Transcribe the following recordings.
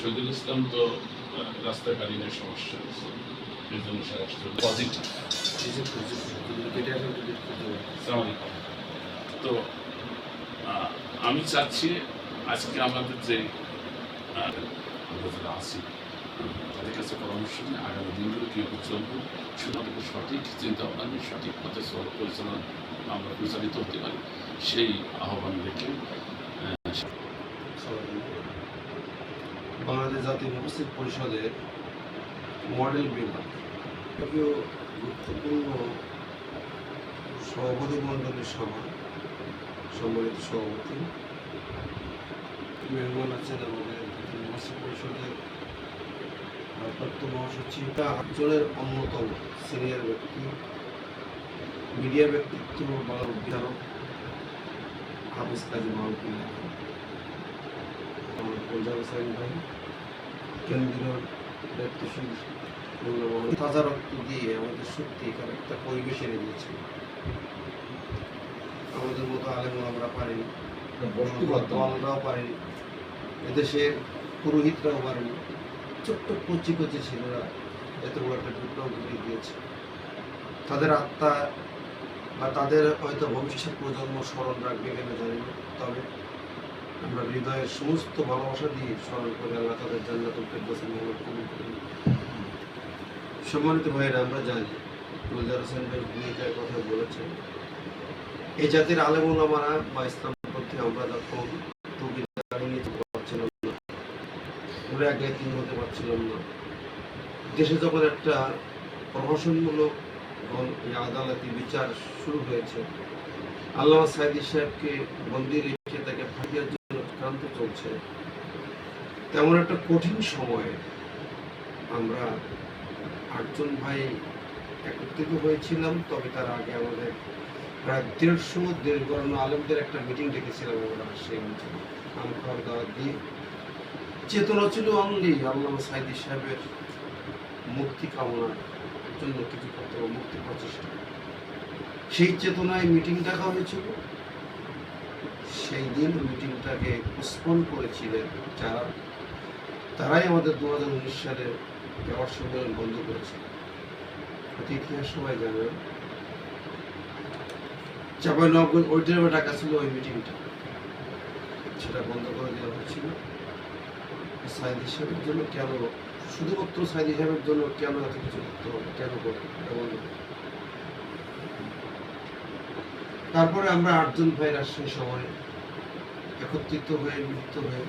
শহীদুল ইসলাম তো আহ, রাস্তাকালীনের সমস্যা জন্য পজিটিভ। তো আমি চাচ্ছি আজকে আমাদের যে আমরা যারা আছি তাদের কাছে পরামর্শ নিয়ে আগামী দিনগুলো কীভাবে চলবো শুধুমাত্র সঠিক চিন্তা ভাবনা নিয়ে সঠিক পথে চল- পরিচালনা আমরা পরিচালিত হতে পারি। সেই আহ্বান রেখে জাতীয় উপস্থিত পরিষদের মডেল বিভাগ। গুরুত্বপূর্ণ সভাপতি মণ্ডলীর সভা, সম্মানিত সভাপতি। মেহমান আছেন আমাদের জাতীয় উপস্থিত পরিষদের ভারপ্রাপ্ত মহাসচিব। অঞ্চলের অন্যতম সিনিয়র ব্যক্তি, মিডিয়া ব্যক্তিত্ব বা বিচারক হাফিজ কাজী মাহবুবুল্লাহ। আমার পঞ্জাব হোসেন ভাই। কেন্দ্রীয় দায়িত্বশীল মূল্যবান তাজা রক্ত দিয়ে আমাদের সত্যিকার একটা পরিবেশ এনে দিয়েছে। আমাদের মতো আলেম আমরা পারিনি। দলরাও পারেনি। এদেশের পুরোহিতরাও পারেনি। ছোট্ট কচি কচি ছেলেরা এত বড় একটা বিপ্লব ঘটিয়ে দিয়েছে। তাদের আত্মা বা তাদের হয়তো ভবিষ্যৎ প্রজন্ম স্মরণ রাখবে কিনা জানি না। তবে আমরা হৃদয়ের সমস্ত ভালোবাসা দিয়ে স্মরণ করে আল্লাহ তাদের সম্মানিত ভাইয়েরা, আমরা জানি হোসেন ভূমিকার কথা বলেছেন। এই জাতির বা ইসলাম আমরা পারছিলাম না। আমরা এক গায়ে তিন হতে পারছিলাম না। দেশে যখন একটা প্রহসনমূলক আদালতি বিচার শুরু হয়েছে আল্লাহ সাইদি সাহেবকে বন্দি রেখে তাকে ফাঁকিয়ার জন্য ক্রান্ত চলছে। তেমন একটা কঠিন সময়ে আমরা আটজন ভাই একত্রিত হয়েছিলাম, তবে তার আগে আমাদের প্রায় দেড়শো দেড় গণনা আলেমদের একটা মিটিং ডেকেছিলাম আমরা সেই অঞ্চলে আমি খাওয়ার দাওয়াত দিয়ে। চেতনা ছিল অনলি আল্লাহ সাইদি সাহেবের মুক্তি কামনার জন্য কিছু করতে মুক্তি প্রচেষ্টা। সেই চেতনায় মিটিং ডাকা হয়েছিল। সেই দিন মিটিংটাকে পোস্টপোন করেছিলেন যারা, তারাই আমাদের দু হাজার উনিশ সালে দেওয়ার সম্মেলন বন্ধ করেছে হয়তো ইতিহাস সবাই জানেন চাপাই নবগঞ্জ, ওই টাইমে ডাকা ছিল ওই মিটিংটা সেটা বন্ধ করে দেওয়া হয়েছিল। সাইদি হিসাবের জন্য কেন, শুধুমাত্র সাইদি হিসাবের জন্য কেন এত কিছু করতে হবে? কেন করতে এটা বন্ধ করতে হবে? তারপরে আমরা আটজন ভাই রাজশাহী সময় একত্রিত হয়ে, মিলিত হয়ে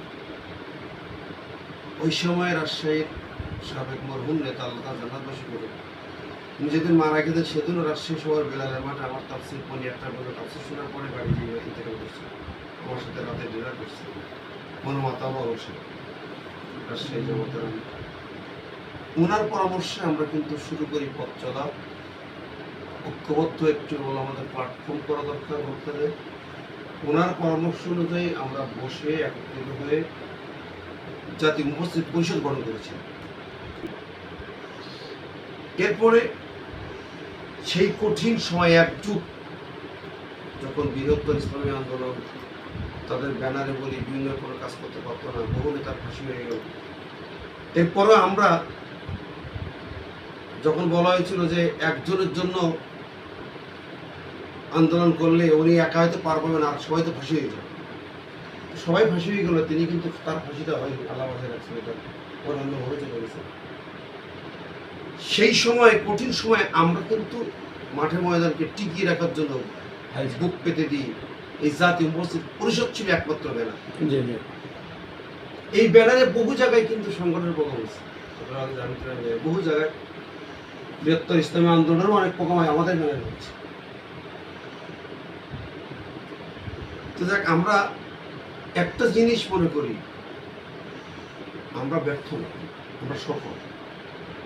ওই সময় রাজশাহীর সাবেক মরহুম নেতা আল্লাহ জান্নাতবাসী করে। যেদিন মারা গেছেন, সেদিনও রাজশাহী শহর বেলালের মাঠে আমার তাফসির পনি একটা বলে তাফসির শোনার পরে বাড়ি গিয়ে ইন্তেকাল করছে আমার সাথে রাতে ডিনার করছে। মনে মাতাও অবশ্যই রাজশাহী জগতের ওনার পরামর্শে আমরা কিন্তু শুরু করি পথ চলা। ঐক্যবদ্ধ একটু হলো আমাদের প্ল্যাটফর্ম করা দরকার বক্তাদের ওনার পরামর্শ অনুযায়ী আমরা বসে একত্রিত হয়ে জাতীয় উপস্থিত পরিষদ গঠন করেছি। এরপরে সেই কঠিন সময় একজুট যখন বৃহত্তর ইসলামী আন্দোলন, তাদের ব্যানারে বলি বিভিন্ন কোনো কাজ করতে পারতো না বহু নেতার ফাঁসি হয়ে গেল। এরপরে আমরা যখন বলা হয়েছিল যে একজনের জন্য আন্দোলন করলে উনি একা হয়তো পার পাবেন আর সবাই তো ফাঁসি হয়ে যাবে। সবাই ফাঁসি হয়ে গেল তিনি কিন্তু তার ফাঁসিটা হয়নি। আল্লাহ বাসায় রাখছেন এটা অন্যভাবে চলে গেছে। সেই সময় কঠিন সময় আমরা কিন্তু মাঠে ময়দানকে টিকিয়ে রাখার জন্য বুক পেতে দিই। এই জাতীয় উপস্থিত পরিষদ ছিল একমাত্র ব্যানার। এই ব্যানারে বহু জায়গায় কিন্তু সংগঠনের প্রোগ্রাম হয়েছে। বহু জায়গায় বৃহত্তর ইসলামী আন্দোলনেরও অনেক প্রোগ্রাম হয় আমাদের ব্যানারে হচ্ছে। তো দেখ আমরা একটা জিনিস মনে করি আমরা ব্যর্থ আমরা সফল।